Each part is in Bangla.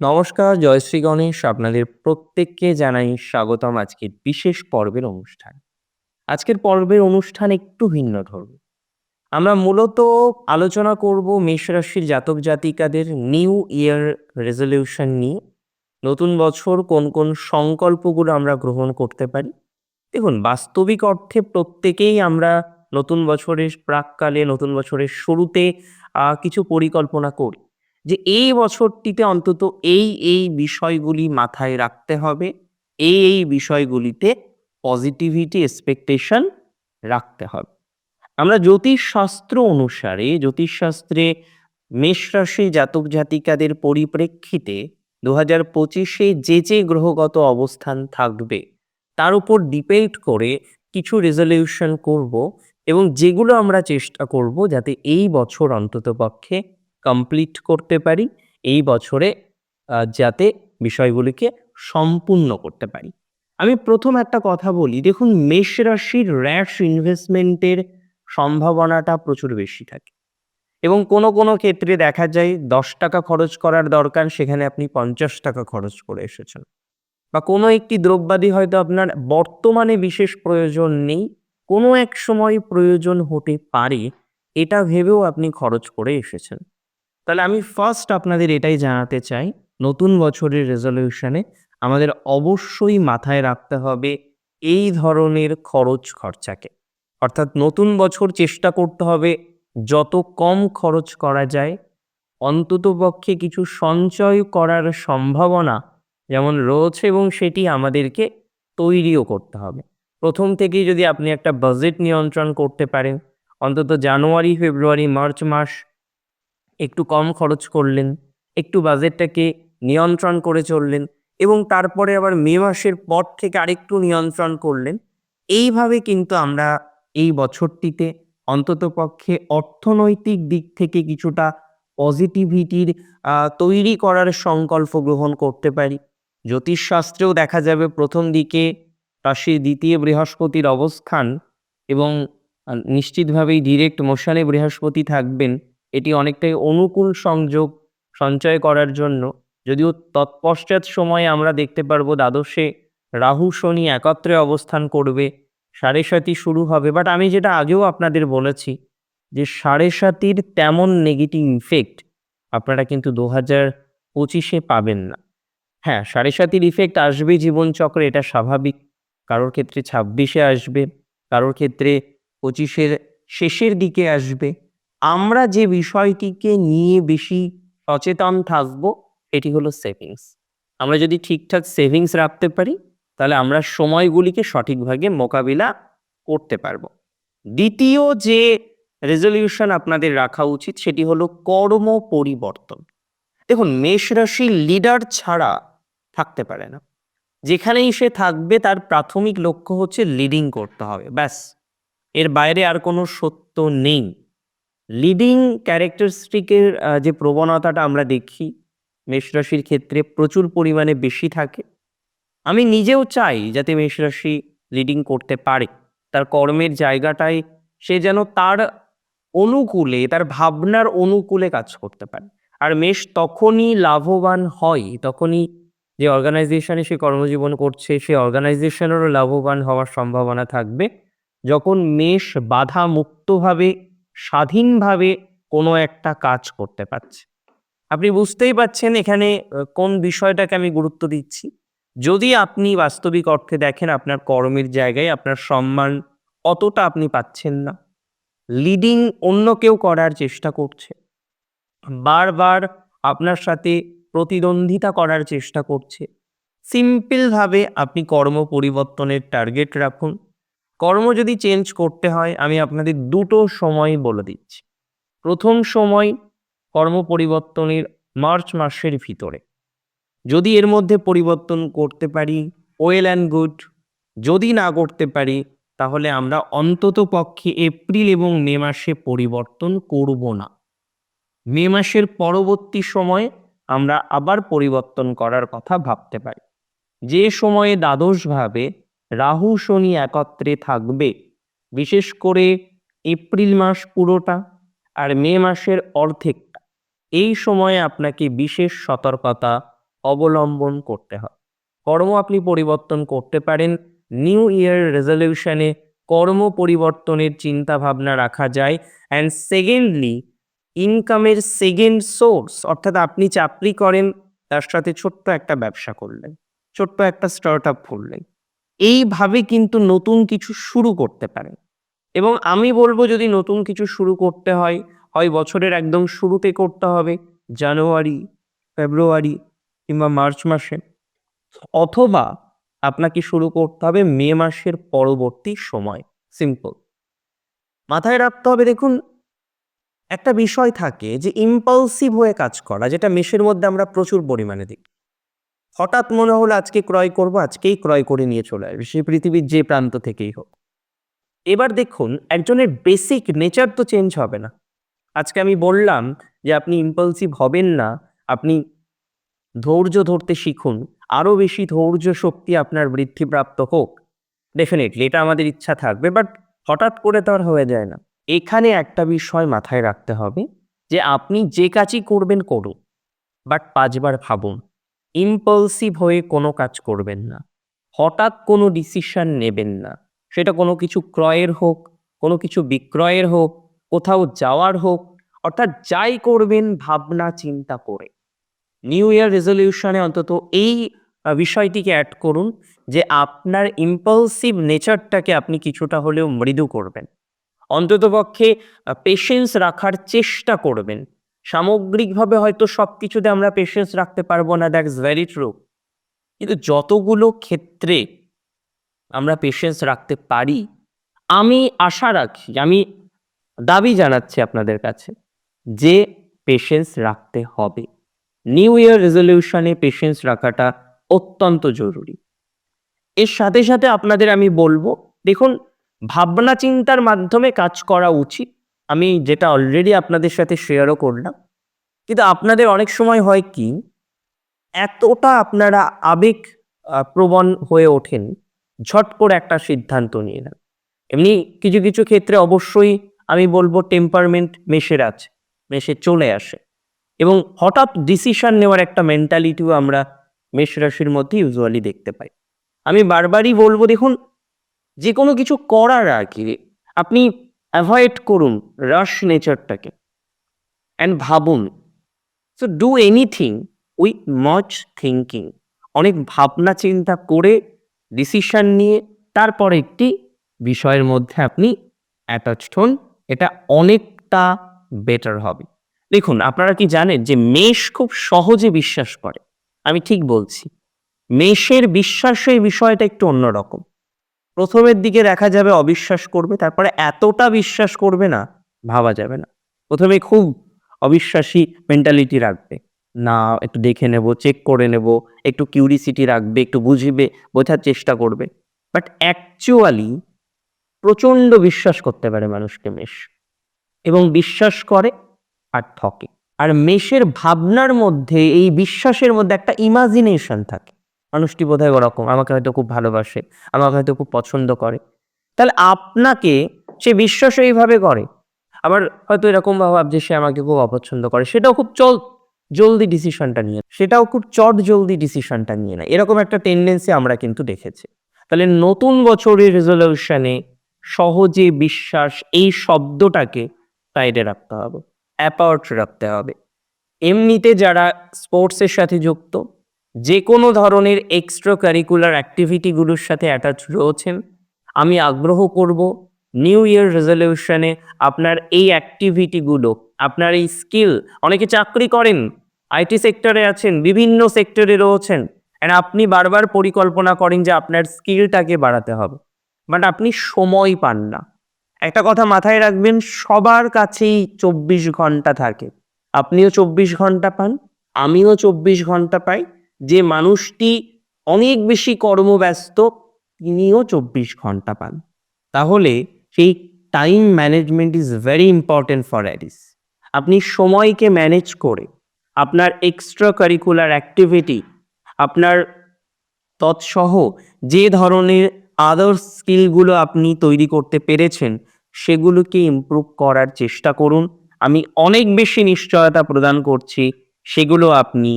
নমস্কার জয়শ্রী গণেশ। আপনাদের প্রত্যেককে জানাই স্বাগতম আজকের বিশেষ পর্বের অনুষ্ঠান। আজকের পর্বের অনুষ্ঠান একটু ভিন্ন ধরবে আমরা মূলত আলোচনা করব মেষ রাশির জাতক জাতিকাদের নিউ ইয়ার রেজলিউশন নিয়ে। নতুন বছর কোন কোন সংকল্পগুলো আমরা গ্রহণ করতে পারি। দেখুন, বাস্তবিক অর্থে প্রত্যেকেই আমরা নতুন বছরের প্রাককালে, নতুন বছরের শুরুতে কিছু পরিকল্পনা করি। যে এই বছরটিতে অন্তত এই এই বিষয়গুলি মাথায় রাখতে হবে, এই এই বিষয়গুলিতে পজিটিভিটি এক্সপেকটেশন রাখতে হবে। আমরা জ্যোতিষশাস্ত্র অনুসারে, জ্যোতিষশাস্ত্রে মেষ রাশি জাতক জাতিকাদের পরিপ্রেক্ষিতে দু হাজার পঁচিশে যে যে গ্রহগত অবস্থান থাকবে, তার উপর ডিপেন্ড করে কিছু রেজলিউশন করব এবং যেগুলো আমরা চেষ্টা করব যাতে এই বছর অন্তত পক্ষে কমপ্লিট করতে পারি, এই বছরে যাতে বিষয়গুলিকে সম্পূর্ণ করতে পারি। আমি প্রথম একটা কথা বলি, দেখুন মেষ রাশির র্যাশ ইনভেস্টমেন্টের সম্ভাবনাটা প্রচুর বেশি থাকে। এবং কোনো কোনো ক্ষেত্রে দেখা যায় দশ টাকা খরচ করার দরকার, সেখানে আপনি পঞ্চাশ টাকা খরচ করে এসেছেন। বা কোনো একটি দ্রব্যাদি হয়তো আপনার বর্তমানে বিশেষ প্রয়োজন নেই, কোনো এক সময় প্রয়োজন হতে পারে, এটা ভেবেও আপনি খরচ করে এসেছেন। তাহলে আমি ফার্স্ট আপনাদের এটাই জানাতে চাই, নতুন বছরের রেজলিউশনে আমাদের অবশ্যই মাথায় রাখতে হবে এই ধরনের খরচ খরচাকে। অর্থাৎ নতুন বছর চেষ্টা করতে হবে, যত কম খরচ করা যায় অন্ততপক্ষে কিছু সঞ্চয় করার সম্ভাবনা যেমন রয়েছে এবং সেটি আমাদেরকে তৈরিও করতে হবে। প্রথম থেকেই যদি আপনি একটা বাজেট নিয়ন্ত্রণ করতে পারেন, অন্তত জানুয়ারি, ফেব্রুয়ারি, মার্চ মাস একটু কম খরচ করলেন, একটু বাজেটটাকে নিয়ন্ত্রণ করে চললেন এবং তারপরে আবার মে মাসের পর থেকে আরেকটু নিয়ন্ত্রণ করলেন। এইভাবে কিন্তু আমরা এই বছরটিতে অন্ততপক্ষে অর্থনৈতিক দিক থেকে কিছুটা পজিটিভিটির তৈরি করার সংকল্প গ্রহণ করতে পারি। জ্যোতিষশাস্ত্রেও দেখা যাবে প্রথম দিকে রাশির দ্বিতীয় বৃহস্পতির অবস্থান এবং নিশ্চিতভাবেই ডিরেক্ট মোশনে বৃহস্পতি থাকবেন। এটি অনেকটাই অনুকূল সংযোগ সঞ্চয় করার জন্য। যদিও তৎপশ্চাৎ সময়ে আমরা দেখতে পারব দ্বাদশে রাহু শনি একত্রে অবস্থান করবে, সাড়ে সাতি শুরু হবে। বাট আমি যেটা আগেও আপনাদের বলেছি যে সাড়ে সাতির তেমন নেগেটিভ ইফেক্ট আপনারা কিন্তু দু হাজার পঁচিশে পাবেন না। হ্যাঁ সাড়ে সাতির ইফেক্ট আসবে জীবনচক্রে, এটা স্বাভাবিক। কারোর ক্ষেত্রে ছাব্বিশে আসবে, কারোর ক্ষেত্রে পঁচিশের শেষের দিকে আসবে। আমরা যে বিষয়টিকে নিয়ে বেশি সচেতন থাকব, এটি হলো সেভিংস আমরা যদি ঠিকঠাক সেভিংস রাখতে পারি, তাহলে আমরা সময়গুলিকে সঠিকভাবে মোকাবিলা করতে পারব। দ্বিতীয় যে রেজলিউশন আপনাদের রাখা উচিত, সেটি হলো কর্ম পরিবর্তন। দেখুন মেষ রাশি লিডার ছাড়া থাকতে পারে না। যেখানেই সে থাকবে, তার প্রাথমিক লক্ষ্য হচ্ছে লিডিং করতে হবে, ব্যাস। এর বাইরে আর কোনো সত্য নেই। লিডিং ক্যারেক্টারিস্টিকের যে প্রবণতাটা আমরা দেখি, মেষরাশির ক্ষেত্রে প্রচুর পরিমাণে বেশি থাকে। আমি নিজেও চাই যাতে মেষরাশি লিডিং করতে পারে। তার কর্মের জায়গাটায় সে যেন তার অনুকূলে, তার ভাবনার অনুকূলে কাজ করতে পারে। আর মেষ তখনই লাভবান হয়, তখনই যে অর্গানাইজেশনে সে কর্মজীবন করছে, সে অর্গানাইজেশনেরও লাভবান হওয়ার সম্ভাবনা থাকবে। যখন মেষ বাধা মুক্তভাবে স্বাধীনভাবে কোনো একটা কাজ করতে পারছে। আপনি বুঝতেই পাচ্ছেন এখানে কোন বিষয়টাকে আমি গুরুত্ব দিচ্ছি। যদি আপনি বাস্তবিক অর্থে দেখেন আপনার কর্মের জায়গায় আপনার সম্মান অতটা আপনি পাচ্ছেন না লিডিং অন্য কেউ করার চেষ্টা করছে, বারবার আপনার সাথে প্রতিদ্বন্দ্বিতা করার চেষ্টা করছে সিম্পলভাবে আপনি কর্ম পরিবর্তনের টার্গেট রাখুন। কর্ম যদি চেঞ্জ করতে হয়, আমি আপনাদের দুটো সময় বলে দিচ্ছি। প্রথম সময় কর্ম পরিবর্তনের মার্চ মাসের ভিতরে। যদি এর মধ্যে পরিবর্তন করতে পারি ওয়েল অ্যান্ড গুড যদি না করতে পারি, তাহলে আমরা অন্তত পক্ষে এপ্রিল এবং মে মাসে পরিবর্তন করব না। মে মাসের পরবর্তী সময়ে আমরা আবার পরিবর্তন করার কথা ভাবতে পারি। যে সময়ে দ্বাদশভাবে রাহু শনি একত্রে থাকবে। বিশেষ করে এপ্রিল মাস পুরোটা আর মে মাসের অর্ধেকটা। এই সময়ে আপনাকে বিশেষ সতর্কতা অবলম্বন করতে হয়। কর্ম আপনি পরিবর্তন করতে পারেন। নিউ ইয়ার রেজলিউশনে কর্ম পরিবর্তনের চিন্তা ভাবনা রাখা যায়। অ্যান্ড সেকেন্ডলি ইনকামের সেকেন্ড সোর্স, অর্থাৎ আপনি চাকরি করেন, তার সাথে ছোট্ট একটা ব্যবসা করলেন। ছোট্ট একটা স্টার্ট আপ করলেন এইভাবে কিন্তু নতুন কিছু শুরু করতে পারেন। এবং আমি বলব যদি নতুন কিছু শুরু করতে হয় হয় বছরের একদম শুরুতে করতে হবে, জানুয়ারি, ফেব্রুয়ারি কিংবা মার্চ মাসে, অথবা আপনাকে শুরু করতে হবে মে মাসের পরবর্তী সময়। সিম্পল। মাথায় রাখতে হবে দেখুন, একটা বিষয় থাকে যে, ইম্পালসিভ হয়ে কাজ করা, যেটা মেশের মধ্যে আমরা প্রচুর পরিমাণে দেখি। হঠাৎ মনে হলো আজকে ক্রয় করব, আজকেই ক্রয় করে নিয়ে চলে আসবে, সে পৃথিবীর যে প্রান্ত থেকেই হোক। এবার দেখুন, একজনের বেসিক নেচার তো চেঞ্জ হবে না। আজকে আমি বললাম যে আপনি ইম্পালসিভ হবেন না, আপনি ধৈর্য ধরতে শিখুন আরও বেশি ধৈর্য শক্তি আপনার বৃদ্ধিপ্রাপ্ত হোক। ডেফিনেটলি এটা আমাদের ইচ্ছা থাকবে বাট হঠাৎ করে তো আর হয়ে যায় না। এখানে একটা বিষয় মাথায় রাখতে হবে যে আপনি যে কাজই করবেন করুন বাট পাঁচবার ভাবুন। ইম্পালসিভ হয়ে কোনো কাজ করবেন না। হঠাৎ কোনো ডিসিশন নেবেন না। সেটা কোনো কিছু ক্রয়ের হোক, কোনো কিছু বিক্রয়ের হোক, কোথাও যাওয়ার হোক, অর্থাৎ যাই করবেন ভাবনা চিন্তা করে। নিউ ইয়ার রেজলিউশনে অন্তত এই বিষয়টিকে অ্যাড করুন যে আপনার ইম্পালসিভ নেচারটাকে আপনি কিছুটা হলেও মৃদু করবেন। অন্ততপক্ষে পেশেন্স রাখার চেষ্টা করবেন। সামগ্রিকভাবে হয়তো সব কিছুতে আমরা পেশেন্স রাখতে পারব না দ্যাটস ভেরি ট্রু কিন্তু যতগুলো ক্ষেত্রে আমরা পেশেন্স রাখতে পারি, আমি আশা রাখি, আমি দাবি জানাচ্ছি আপনাদের কাছে যে পেশেন্স রাখতে হবে। নিউ ইয়ার রেজলিউশনে পেশেন্স রাখাটা অত্যন্ত জরুরি। এর সাথে সাথে আপনাদের আমি বলব, দেখুন ভাবনা চিন্তার মাধ্যমে কাজ করা উচিত। আমি যেটা অলরেডি আপনাদের সাথে শেয়ারও করলাম, কিন্তু আপনাদের অনেক সময় হয় কি, এতটা আপনারা আবেগ প্রবণ হয়ে ওঠেন, ঝট করে একটা সিদ্ধান্ত নিয়ে নেন। এমনি কিছু কিছু ক্ষেত্রে অবশ্যই আমি বলব টেম্পারমেন্ট মেশের আছে, মেশে চলে আসে। এবং হঠাৎ ডিসিশন নেওয়ার একটা মেন্টালিটিও আমরা মেষ রাশির মধ্যে ইউজুয়ালি দেখতে পাই। আমি বারবারই বলব, দেখুন যে কোনো কিছু করার আগে আপনি অ্যাভয়েড করুন রাশ নেচারটাকে অ্যান্ড ভাবুন। So do anything with much thinking অনেক ভাবনা চিন্তা করে ডিসিশন নিয়ে তারপর একটি বিষয়ের মধ্যে আপনি অ্যাটাচড হন, এটা অনেকটা বেটার হবে। দেখুন, আপনারা কি জানেন যে মেষ খুব সহজে বিশ্বাস করে? আমি ঠিক বলছি। মেষের বিশ্বাসের বিষয়টা একটু অন্যরকম। প্রথমের দিকে দেখা যাবে অবিশ্বাস করবে, তারপরে এতটা বিশ্বাস করবে না, ভাবা যাবে না। প্রথমে খুব অবিশ্বাসী মেন্টালিটি রাখবে। না, একটু দেখে নেব চেক করে নেব, একটু কিউরিসিটি রাখবে, একটু বুঝবে, বোঝার চেষ্টা করবে। বাট অ্যাকচুয়ালি প্রচণ্ড বিশ্বাস করতে পারে মানুষকে মেষ। এবং বিশ্বাস করে আর ঠকে। আর মেষের ভাবনার মধ্যে, এই বিশ্বাসের মধ্যে একটা ইমাজিনেশন থাকে। মানুষটি বোধহয় ওরকম, আমাকে হয়তো খুব ভালোবাসে, আমাকে হয়তো খুব পছন্দ করে। তাহলে আপনাকে সে বিশ্বাস এইভাবে করে। আবার হয়তো এরকম ভাব যে সে আমাকে খুব অপছন্দ করে, সেটাও খুব চল, জলদি ডিসিশনটা নিয়ে, সেটাও খুব চট জলদি ডিসিশনটা নিয়ে নেয়। এরকম একটা টেন্ডেন্সি আমরা কিন্তু দেখেছি। তাহলে নতুন বছরের রেজলিউশনে সহজে বিশ্বাস এই শব্দটাকে সাইডে রাখতে হবে অ্যাপার্ট রাখতে হবে। এমনিতে যারা স্পোর্টসের সাথে যুক্ত যে কোনো ধরনের এক্সট্রা কারিকুলার অ্যাক্টিভিটিগুলোর সাথে অ্যাটাচ রয়েছেন। আমি আগ্রহ করব নিউ ইয়ার রেজলিউশনে আপনার এই অ্যাক্টিভিটিগুলো আপনার এই স্কিল অনেকে চাকরি করেন আইটি সেক্টরে আছেন, বিভিন্ন সেক্টরে রয়েছেন অ্যান্ড আপনি বারবার পরিকল্পনা করেন যে আপনার স্কিলটাকে বাড়াতে হবে। বাট আপনি সময় পান না। একটা কথা মাথায় রাখবেন, সবার কাছেই চব্বিশ ঘণ্টা থাকে। আপনিও চব্বিশ ঘণ্টা পান, আমিও চব্বিশ ঘণ্টা পাই যে মানুষটি অনেক বেশি কর্মব্যস্ত, তিনিও চব্বিশ ঘণ্টা পান। তাহলে সেই time management is very important for অ্যারিস আপনি সময়কে ম্যানেজ করে আপনার এক্সট্রা কারিকুলার অ্যাক্টিভিটি আপনার তৎসহ যে ধরনের আদার্স স্কিলগুলো আপনি তৈরি করতে পেরেছেন, সেগুলোকে ইমপ্রুভ করার চেষ্টা করুন। আমি অনেক বেশি নিশ্চয়তা প্রদান করছি, সেগুলো আপনি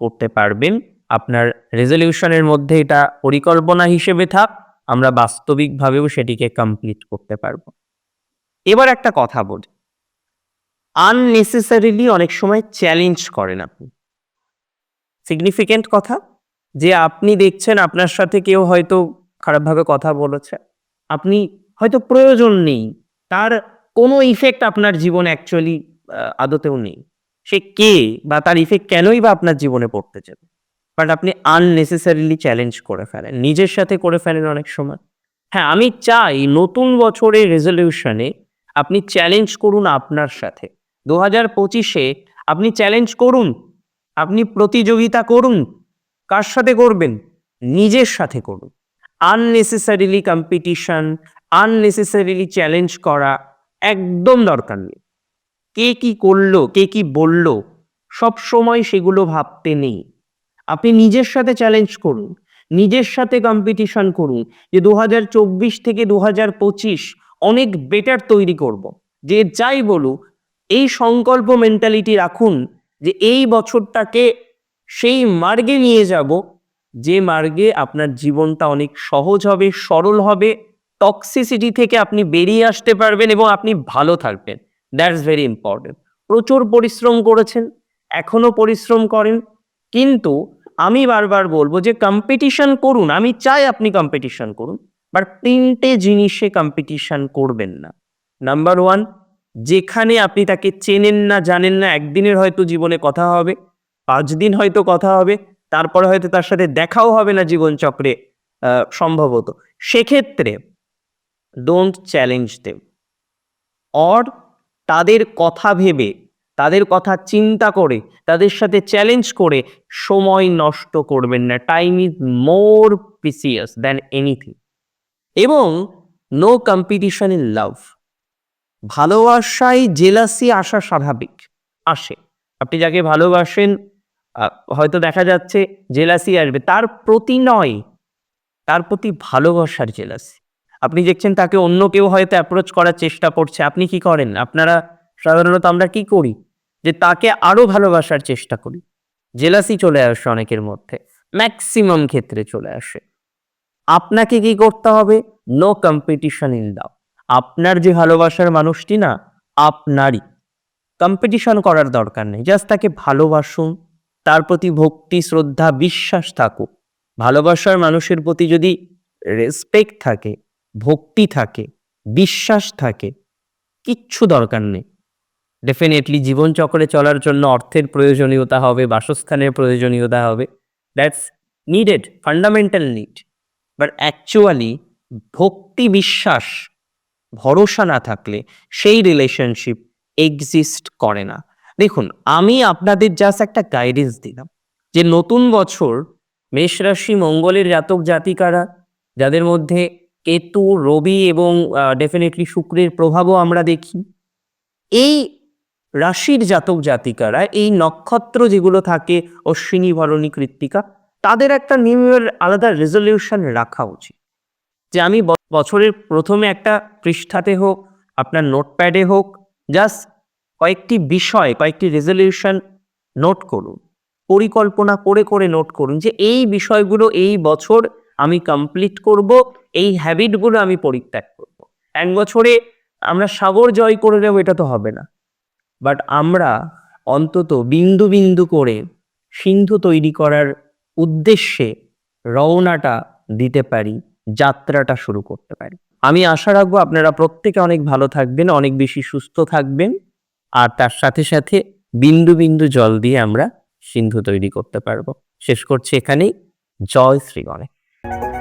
করতে পারবেন। আপনার রেজলিউশনের মধ্যে এটা পরিকল্পনা হিসেবে থাক, আমরা বাস্তবিকভাবেও সেটিকে কমপ্লিট করতে পারব। এবার একটা কথা বলি। আননেসেসারিলি অনেক সময় চ্যালেঞ্জ করেন আপনি। সিগনিফিকেন্ট কথা, যে আপনি দেখছেন আপনার সাথে কেউ হয়তো খারাপভাবে কথা বলেছে। আপনি হয়তো প্রয়োজন নেই, তার কোনো ইফেক্ট আপনার জীবন অ্যাকচুয়ালি আদতেও নেই। সে কে বা তার ইফেক্ট কেনই বা আপনার জীবনে পড়তে যাবে? বাট আপনি আননেসেসারিলি চ্যালেঞ্জ করে ফেলেন। নিজের সাথে করে ফেলেন অনেক সময়। হ্যাঁ আমি চাই নতুন বছরের রেজলিউশনে আপনি চ্যালেঞ্জ করুন আপনার সাথে। দু হাজার পঁচিশে আপনি চ্যালেঞ্জ করুন। আপনি প্রতিযোগিতা করুন। কার সাথে করবেন? নিজের সাথে করুন। আননেসেসারিলি কম্পিটিশন আননেসেসারিলি চ্যালেঞ্জ করা একদম দরকার নেই। কে কি করল, কে কি বলল, সব সময় সেগুলো ভাবতে নেই আপনি নিজের সাথে চ্যালেঞ্জ করুন, নিজের সাথে কম্পিটিশন করুন যে দু হাজার চব্বিশ থেকে দু অনেক বেটার তৈরি করব। যে যাই বলুক, এই সংকল্প মেন্টালিটি রাখুন যে এই বছরটাকে সেই মার্গে নিয়ে যাব, যে মার্গে আপনার জীবনটা অনেক সহজ হবে, সরল হবে টক্সিসিটি থেকে আপনি বেরিয়ে আসতে পারবেন এবং আপনি ভালো থাকবেন দ্যাটস ভেরি ইম্পর্টেন্ট প্রচুর পরিশ্রম করেছেন, এখনও পরিশ্রম করেন, কিন্তু আমি বারবার বলব যে কম্পিটিশন করুন, আমি চাই আপনি কম্পিটিশন করুন বাট তিনটে জিনিসে কম্পিটিশন করবেন না। নাম্বার ওয়ান যেখানে আপনি তাকে চেনেন না, জানেন না, একদিনের হয়তো জীবনে কথা হবে, পাঁচ দিন হয়তো কথা হবে, তারপরে হয়তো তার সাথে দেখাও হবে না জীবনচক্রে সম্ভবত। সেক্ষেত্রে ডোন্ট চ্যালেঞ্জ দেম অর তাদের কথা ভেবে, তাদের কথা চিন্তা করে, তাদের সাথে চ্যালেঞ্জ করে সময় নষ্ট করবেন না। Time is more precious than anything এবং নো কম্পিটিশন ইন লাভ ভালোবাসায় জেলাসি আসা স্বাভাবিক, আসে। আপনি যাকে ভালোবাসেন হয়তো দেখা যাচ্ছে জেলাসি আসবে। তার প্রতি নয়, তার প্রতি ভালোবাসার জেলাসি আপনি দেখছেন তাকে অন্য কেউ হয়তো অ্যাপ্রোচ করার চেষ্টা করছে। আপনি কি করেন? আপনারা সাধারণত আমরা কি করি? যে তাকে আরও ভালোবাসার চেষ্টা করি। জেলাসি চলে আসে অনেকের মধ্যে ম্যাক্সিমাম ক্ষেত্রে চলে আসে। আপনাকে কি করতে হবে? নো কম্পিটিশন ইন দাও আপনার যে ভালোবাসার মানুষটি না, আপনারই। কম্পিটিশন করার দরকার নেই। জাস্ট তাকে ভালোবাসুন, তার প্রতি ভক্তি, শ্রদ্ধা, বিশ্বাস থাকুক। ভালোবাসার মানুষের প্রতি যদি রেসপেক্ট থাকে ভক্তি থাকে, বিশ্বাস থাকে, কিচ্ছু দরকার নেই। ডেফিনেটলি জীবনচক্রে চলার জন্য অর্থের প্রয়োজনীয়তা হবে, বাসস্থানের প্রয়োজনীয়তা হবে। That's needed fundamental need but actually ভক্তি বিশ্বাস, ভরসা না থাকলে সেই রিলেশনশিপ এক্সিস্ট করে না। দেখুন, আমি আপনাদের জাস্ট একটা গাইডেন্স দিলাম যে নতুন বছর মেষ রাশি মঙ্গলের জাতক জাতিকারা, যাদের মধ্যে কেতু, রবি এবং ডেফিনেটলি শুক্রের প্রভাবও আমরা দেখি। এই রাশির জাতক জাতিকারা, এই নক্ষত্র যেগুলো থাকে, অশ্বিনী, ভরণী, কৃত্তিকা, তাদের একটা নিউ ইয়ার আলাদা রেজলিউশন রাখা উচিত। যে আমি বছরের প্রথমে একটা পৃষ্ঠাতে হোক, আপনার নোটপ্যাডে হোক জাস্ট কয়েকটি বিষয়, কয়েকটি রেজলিউশন নোট করুন। পরিকল্পনা করে করে নোট করুন যে এই বিষয়গুলো এই বছর আমি কমপ্লিট করব, এই হ্যাবিটগুলো আমি পরিত্যাগ করব। এক বছরে আমরা সাগর জয় করে নেব, এটা তো হবে না। বাট আমরা অন্তত বিন্দু বিন্দু করে সিন্ধু তৈরি করার উদ্দেশ্যে রওনাটা দিতে পারি, যাত্রাটা শুরু করতে পারি। আমি আশা রাখব আপনারা প্রত্যেকে অনেক ভালো থাকবেন, অনেক বেশি সুস্থ থাকবেন, আর তার সাথে সাথে বিন্দু বিন্দু জল দিয়ে আমরা সিন্ধু তৈরি করতে পারব। শেষ করছি এখানেই। জয় শ্রী গণেশ। Thank you.